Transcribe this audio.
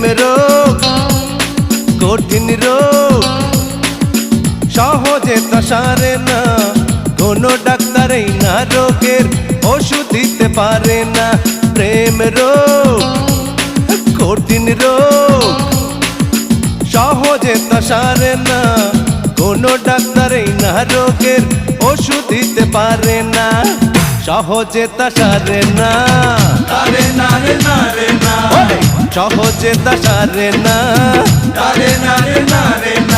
প্রেমের রোগ কঠিন রোগ সহজে তা সারে না, কোনো ডাক্তার এই না রোগের ওষুধ দিতে পারে না। প্রেম রোগ, কঠিন রোগ। সহজে তা না, কোনো ডাক্তার না রোগের ওষুধ দিতে পারে না। সহজে তা না। সহজে সারে না। রে না রে না রে না